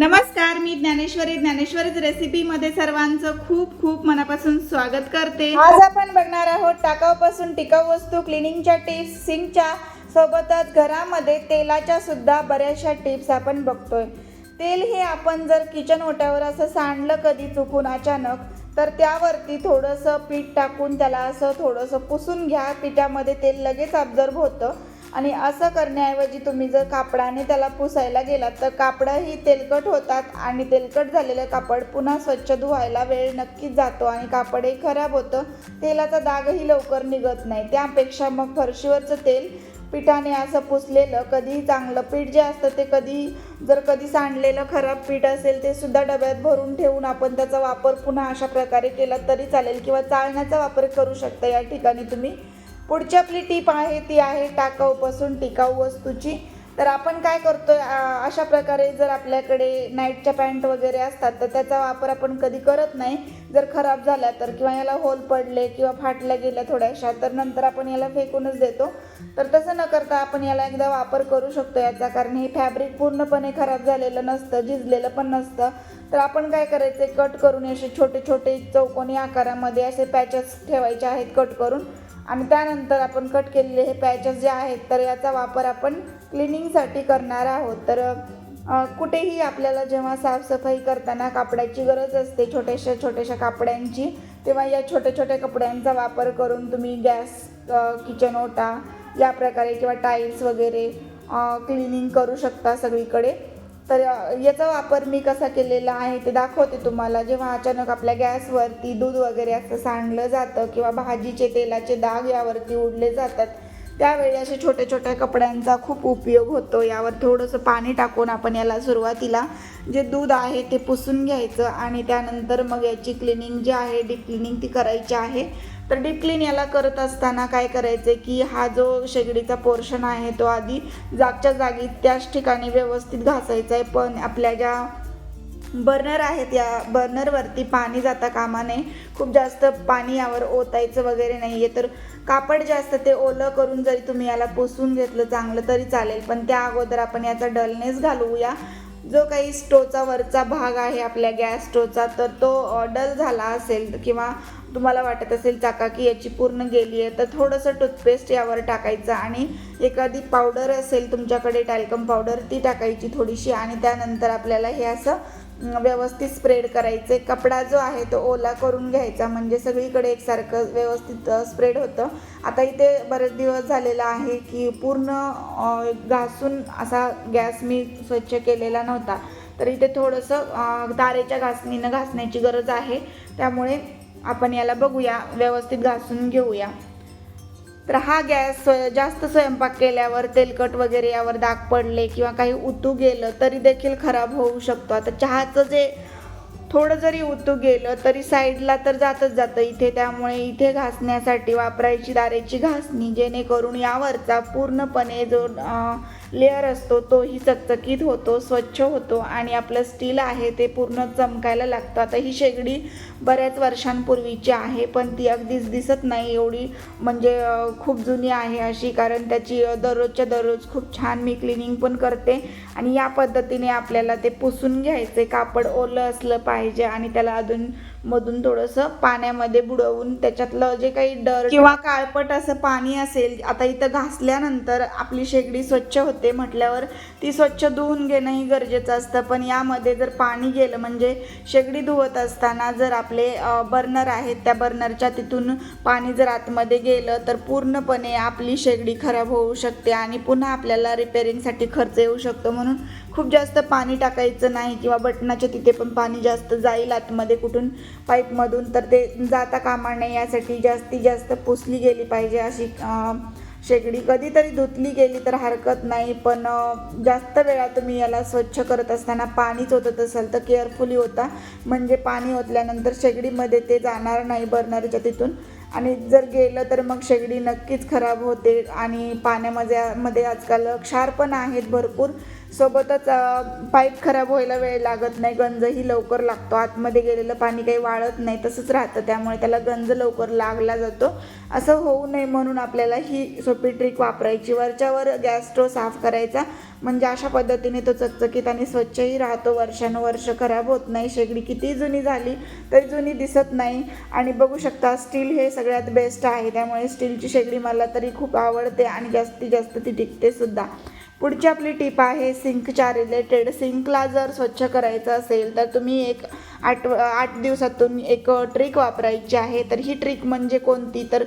नमस्कार मी ज्ञानेश्वरी. ज्ञानेश्वरीच रेसिपीमध्ये सर्वांचं खूप खूप मनापासून स्वागत करते. आज आपण बघणार आहोत टाकाऊपासून टिकाऊ वस्तू क्लिनिंगच्या टिप्स सिंकच्या. सोबतच घरामध्ये तेलाच्या सुद्धा बऱ्याचशा टिप्स आपण बघतोय. तेल हे आपण जर किचन ओट्यावर असं सांडलं कधी चुकून अचानक तर त्यावरती थोडंसं पीठ टाकून त्याला असं थोडंसं पुसून घ्या. पिठामध्ये तेल लगेच ऑब्झर्व होतं. आणि असं करण्याऐवजी तुम्ही जर कापडाने त्याला पुसायला गेलात तर कापडंही तेलकट होतात आणि तेलकट झालेलं कापड पुन्हा स्वच्छ धुवायला वेळ नक्कीच जातो आणि कापडही खराब होतं. तेलाचा दागही लवकर निघत नाही. त्यापेक्षा मग फरशीवरचं तेल पिठाने असं पुसलेलं कधीही चांगलं पीठ जे असतं ते कधी जर कधी सांडलेलं खराब पीठ असेल ते सुद्धा डब्यात भरून ठेवून आपण त्याचा वापर पुन्हा अशा प्रकारे केला तरी चालेल किंवा चाळण्याचा वापर करू शकता या ठिकाणी तुम्ही. पुढची आपली टीप आहे ती आहे टाकाऊपासून टिकाऊ वस्तूची. तर आपण काय करतो अशा प्रकारे जर आपल्याकडे नाईटच्या पॅन्ट वगैरे असतात तर त्याचा वापर आपण कधी करत नाही. जर खराब झाल्या तर किंवा याला होल पडले किंवा फाटल्या गेल्या थोड्याशा तर नंतर आपण याला फेकूनच देतो. तर तसं न करता आपण याला एकदा वापर करू शकतो. याचा कारण हे फॅब्रिक पूर्णपणे खराब झालेलं नसतं झिजलेलं पण नसतं. तर आपण काय करायचं कट करून असे छोटे छोटे चौकोनी आकारामध्ये असे पॅचेस ठेवायचे आहेत कट करून. आणि त्यानंतर आपण कट केलेले हे पॅचेस जे आहेत तर याचा वापर आपण क्लिनिंगसाठी करणार आहोत. तर कुठेही आपल्याला जेव्हा साफसफाई करताना कापडाची गरज असते छोट्याशा छोट्याशा कापड्यांची तेव्हा या छोट्या छोट्या कपड्यांचा वापर करून तुम्ही गॅस किचन ओटा या प्रकारे किंवा टाईल्स वगैरे क्लिनिंग करू शकता सगळीकडे. तर याचा वापर मी कसा केलेला आहे ते दाखवते तुम्हाला. जेव्हा अचानक आपल्या गॅसवरती दूध वगैरे असं सांडलं जातं किंवा भाजीचे तेलाचे दाग यावरती उडले जातात त्यावेळी असे छोट्या छोट्या कपड्यांचा खूप उपयोग होतो. यावर थोडंसं पाणी टाकून आपण याला सुरुवातीला जे दूध आहे ते पुसून घ्यायचं आणि त्यानंतर मग याची क्लिनिंग जी आहे डीप क्लिनिंग ती करायची आहे. तर डीप क्लीन याला करत असताना काय करायचं की हा जो शेगडीचा पोर्शन आहे तो आधी जागच्या जागी त्याच ठिकाणी व्यवस्थित घासायचा आहे. पण आपल्या ज्या बर्नर आहेत या बर्नरवरती पाणी जाता कामा नये खूप जास्त पाणी यावर ओतायचं वगैरे नाही आहे तर कापड जे असतं ते ओलं करून जरी तुम्ही याला पुसून घेतलं चांगलं तरी चालेल. पण त्या अगोदर आपण याचा डलनेस घालवूया. जो काही स्टोचा वरचा भाग आहे आपल्या गॅस स्टोचा तर तो डल झाला असेल किंवा तुम्हाला वाटत असेल चाका की याची पूर्ण गेली आहे तर थोडंसं टूथपेस्ट यावर टाकायचं आणि एखादी पावडर असेल तुमच्याकडे टॅल्कम पावडर ती टाकायची थोडीशी आणि त्यानंतर आपल्याला हे असं व्यवस्थित स्प्रेड करायचे. कपडा जो आहे तो ओला करून घ्यायचा. म्हणजे सगळीकडे एकसारखं व्यवस्थित स्प्रेड होतं. आता इथे बरेच दिवस झालेला आहे की पूर्ण घासून असा गॅस मी स्वच्छ केलेला नव्हता. तर इथे थोडंसं तारेच्या घासणीनं घासण्याची गरज आहे. त्यामुळे आपण याला बघूया. व्यवस्थित घासून घेऊया. तर हा गॅस स्वय- जास्त स्वयंपाक केल्यावर तेलकट वगैरे यावर दाग पडले किंवा काही उतू गेलं तरी देखील खराब होऊ शकतो. आता चहाचं जे थोडं जरी उतू गेलं तरी साईडला तर जातच जातं. इथे त्यामुळे इथे घासण्यासाठी वापरायची दारेची घासणी जेणेकरून यावरचा पूर्णपणे जो लेअर असतो तोही चकचकीत होतो स्वच्छ होतो आणि आपलं स्टील आहे ते पूर्ण चमकायला लागतं. आता ही शेगडी बऱ्याच वर्षांपूर्वीची आहे पण ती अगदीच दिसत नाही एवढी. म्हणजे खूप जुनी आहे अशी कारण त्याची दररोजच्या दररोज खूप छान मी क्लिनिंग पण करते आणि या पद्धतीने आपल्याला ते पुसून घ्यायचे. कापड ओलं असलं पाहिजे आणि त्याला अजून मधून थोडंसं पाण्यामध्ये बुडवून त्याच्यातलं जे काही डर किंवा काळपट असं पाणी असेल आता इथं घासल्यानंतर आपली शेगडी स्वच्छ होते म्हटल्यावर ती स्वच्छ धुवून घेणंही गरजेचं असतं. पण यामध्ये जर पाणी गेलं म्हणजे शेगडी धुवत असताना जर आपले बर्नर आहेत त्या बर्नरच्या तिथून पाणी जर आतमध्ये गेलं तर पूर्णपणे आपली शेगडी खराब होऊ शकते आणि पुन्हा आपल्याला रिपेअरिंगसाठी खर्च येऊ शकतो. म्हणून खूप जास्त पाणी टाकायचं नाही किंवा बटनाच्या तिथे पण पाणी जास्त जाईल आतमध्ये कुठून पाईपमधून तर ते जाता कामा नये यासाठी जास्तीत जास्त पुसली गेली पाहिजे अशी शेगडी. कधीतरी धुतली गेली तर हरकत नाही पण जास्त वेळा तुम्ही याला स्वच्छ करत असताना पाणीच ओतत असाल तर केअरफुली होता म्हणजे पाणी ओतल्यानंतर शेगडीमध्ये ते जाणार नाही बर्नरच्या तिथून. आणि जर गेलं तर मग शेगडी नक्कीच खराब होते. आणि पाण्यामध्ये मध्ये आजकाल क्षार पण आहेत भरपूर. सोबतच पाईप खराब व्हायला वेळ लागत नाही. गंजही लवकर लागतो. आतमध्ये गेलेलं पाणी काही वाळत नाही तसंच राहतं. त्यामुळे त्याला गंज लवकर लागला जातो. असं होऊ नये म्हणून आपल्याला ही सोपी ट्रिक वापरायची. वरच्यावर गॅस स्टोव साफ करायचा. म्हणजे अशा पद्धतीने तो चकचकीत आणि स्वच्छही राहतो. वर्षानुवर्ष खराब होत नाही. शेगडी किती जुनी झाली तरी जुनी दिसत नाही. आणि बघू शकता स्टील हे सगळ्यात बेस्ट आहे. त्यामुळे स्टीलची शेगडी मला तरी खूप आवडते आणि जास्तीत जास्त ती टिकते सुद्धा. पुढची आपली टिप आहे सिंकच्या रिलेटेड सिंकला जर स्वच्छ करायचं असेल तर तुम्ही एक आठ आठ दिवसातून एक ट्रिक वापरायची आहे. तर ही ट्रिक म्हणजे कोणती? तर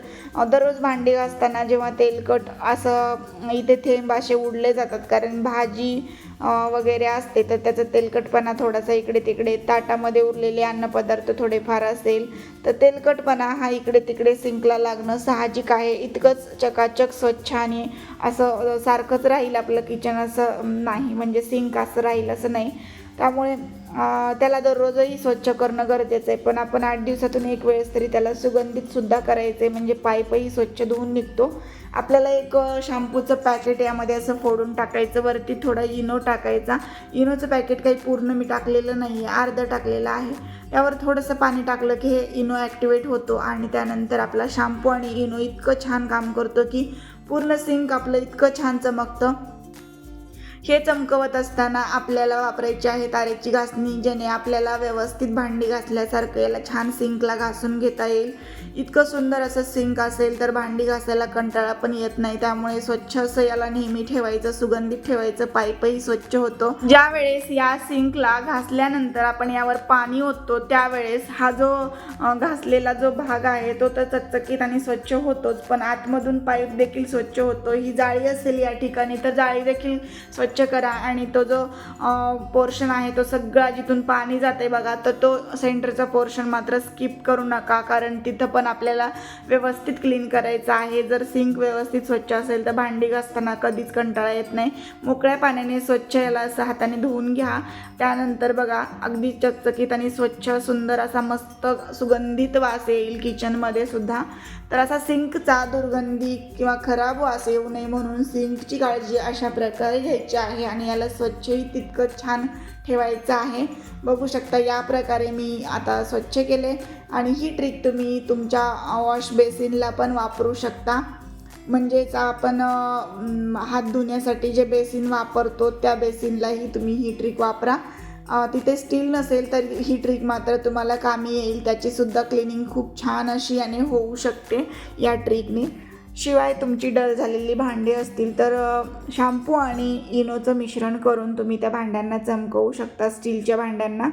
दररोज भांडी घासताना जेव्हा तेलकट असं इथे थेंब असे उडले जातात. कारण भाजी वगैरे असते तर त्याचा तेलकटपणा थोडासा इकडे तिकडे ताटामध्ये उरलेले अन्नपदार्थ थोडेफार असेल तर तेलकटपणा हा इकडे तिकडे सिंकला लागणं साहजिक आहे. इतकंच चकाचक स्वच्छ आणि असं सारखंच राहील आपलं किचन असं नाही. म्हणजे सिंक असं राहील असं नाही. त्यामुळे त्याला दररोजही स्वच्छ करणं गरजेचं आहे. पण आपण आठ दिवसातून एक वेळेस तरी त्याला सुगंधित सुद्धा करायचं आहे म्हणजे पाईपही स्वच्छ धुवून निघतो. आपल्याला एक शॅम्पूचं पॅकेट यामध्ये असं फोडून टाकायचं. वरती थोडा इनो टाकायचा. इनोचं पॅकेट काही पूर्ण मी टाकलेलं नाही आहे अर्धं टाकलेलं आहे. त्यावर थोडंसं पाणी टाकलं की हे इनो ॲक्टिवेट होतो. आणि त्यानंतर आपला शॅम्पू आणि इनो इतकं छान काम करतो की पूर्ण सिंक आपलं इतकं छान चमकतं. हे चमकवत असताना आपल्याला वापरायची आहे तारेची घासणी ज्याने आपल्याला व्यवस्थित भांडी घासल्यासारखं याला छान सिंकला घासून घेता येईल. इतकं सुंदर असं सिंक असेल तर भांडी घासायला कंटाळा पण येत नाही. त्यामुळे स्वच्छ असं याला नेहमी ठेवायचं सुगंधित ठेवायचं पाईपही स्वच्छ होतो. ज्या वेळेस या सिंकला घासल्यानंतर आपण यावर पाणी ओततो त्यावेळेस हा जो घासलेला जो भाग आहे तो तर चकचकीत आणि स्वच्छ होतोच. पण आतमधून पाईप देखील स्वच्छ होतो. ही जाळी असेल या ठिकाणी तर जाळी देखील स्वच्छ स्वच्छ करा आणि तो जो पोर्शन आहे तो सगळा जिथून पाणी जाते बघा तर तो सेंटरचा पोर्शन मात्र स्किप करू नका कारण तिथं पण आपल्याला व्यवस्थित क्लीन करायचं आहे. जर सिंक व्यवस्थित स्वच्छ असेल तर भांडी घासताना कधीच कंटाळा येत नाही. मोकळ्या पाण्याने स्वच्छ याला असं हाताने धुवून घ्या. त्यानंतर बघा अगदी चकचकीत आणि स्वच्छ सुंदर असा मस्त सुगंधित वास येईल किचनमध्ये सुद्धा. तर असा सिंकचा दुर्गंधी किंवा खराब वास येऊ नये म्हणून सिंकची काळजी अशा प्रकारे घ्यायची आहे आणि याला स्वच्छही तितकं छान ठेवायचं आहे. बघू शकता या प्रकारे मी आता स्वच्छ केले आणि ही ट्रिक तुम्ही तुमच्या वॉश बेसिनला पण वापरू शकता. म्हणजेच आपण हात धुण्यासाठी जे बेसिन वापरतो त्या बेसिनलाही तुम्ही ही ट्रिक वापरा. तिथे स्टील नसेल तर ही ट्रिक मात्र तुम्हाला कामी येईल. त्याचीसुद्धा क्लिनिंग खूप छान अशी आणि होऊ शकते या ट्रिकने शिवाय तुमची डल झालेली भांडी असतील तर शॅम्पू आणि इनोचं मिश्रण करून तुम्ही त्या भांड्यांना चमकवू शकता. स्टीलच्या भांड्यांना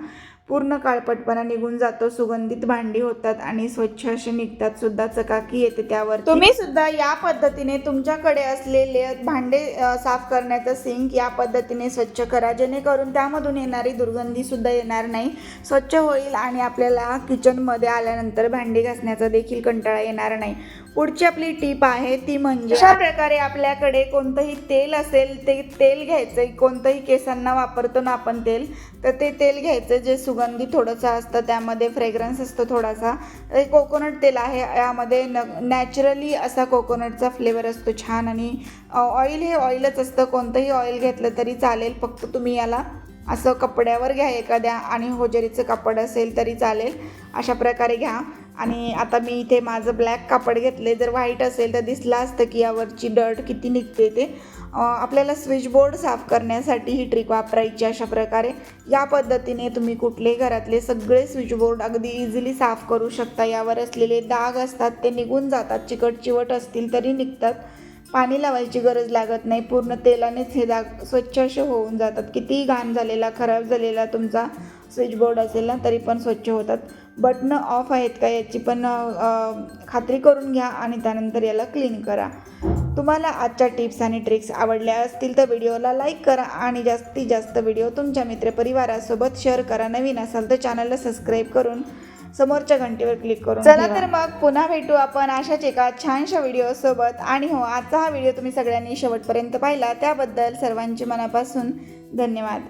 पूर्ण काळपटपणा निघून जातो. सुगंधित भांडी होतात आणि स्वच्छ असे निघतात. सुद्धा चकाकी येते त्यावर तुम्ही सुद्धा या पद्धतीने तुमच्याकडे असलेले भांडे साफ करण्याचं सिंक या पद्धतीने स्वच्छ करा. जेणेकरून त्यामधून येणारी दुर्गंधी सुद्धा येणार नाही. स्वच्छ होईल आणि आपल्याला किचनमध्ये आल्यानंतर भांडी घासण्याचा देखील कंटाळा येणार नाही. पुढची आपली टीप आहे ती म्हणजे अशा प्रकारे आपल्याकडे कोणतंही तेल असेल ते तेल घ्यायचं कोणतंही केसांना वापरतो ना आपण तेल तर ते तेल घ्यायचं जे सुगंधी थोडंसं असतं त्यामध्ये फ्रेग्रन्स असतो थोडासा. ते कोकोनट तेल आहे यामध्ये न नॅचरली असा कोकोनटचा फ्लेवर असतो छान आणि ऑइल हे ऑइलच असतं. कोणतंही ऑइल घेतलं तरी चालेल फक्त तुम्ही याला असं कपड्यावर घ्या एखाद्या आणि होजरीचं कापड असेल तरी चालेल. अशा प्रकारे घ्या. आणि आता मी इथे माझं ब्लॅक कापड घेतले जर व्हाईट असेल तर दिसलं असतं की यावरची डर्ट किती निघते ते. आपल्याला स्विचबोर्ड साफ करण्यासाठी ही ट्रिक वापरायची अशा प्रकारे. या पद्धतीने तुम्ही कुठलेही घरातले सगळे स्विचबोर्ड अगदी इझिली साफ करू शकता. यावर असलेले डाग असतात ते निघून जातात. चिकट चिवट असतील तरी निघतात. पाणी लावायची गरज लागत नाही. पूर्ण तेलानेच हे दाग स्वच्छ असे होऊन जातात. कितीही घाण झालेला खराब झालेला तुमचा स्विचबोर्ड असेल ना तरी पण स्वच्छ होतात. बटणं ऑफ आहेत का याची पण खात्री करून घ्या आणि त्यानंतर याला क्लीन करा. तुम्हाला आजच्या टिप्स आणि ट्रिक्स आवडल्या असतील तर व्हिडिओला लाईक करा आणि जास्तीत जास्त व्हिडिओ तुमच्या मित्रपरिवारासोबत शेअर करा. नवीन असाल तर चॅनलला सबस्क्राईब करून समोरच्या घंटीवर क्लिक करून चला तर मग पुन्हा भेटू आपण अशाच एका छानशा व्हिडिओ सोबत. आणि हो आजचा हा व्हिडिओ तुम्ही सगळ्यांनी शेवटपर्यंत पाहिला. त्याबद्दल सर्वांचे मनापासून धन्यवाद.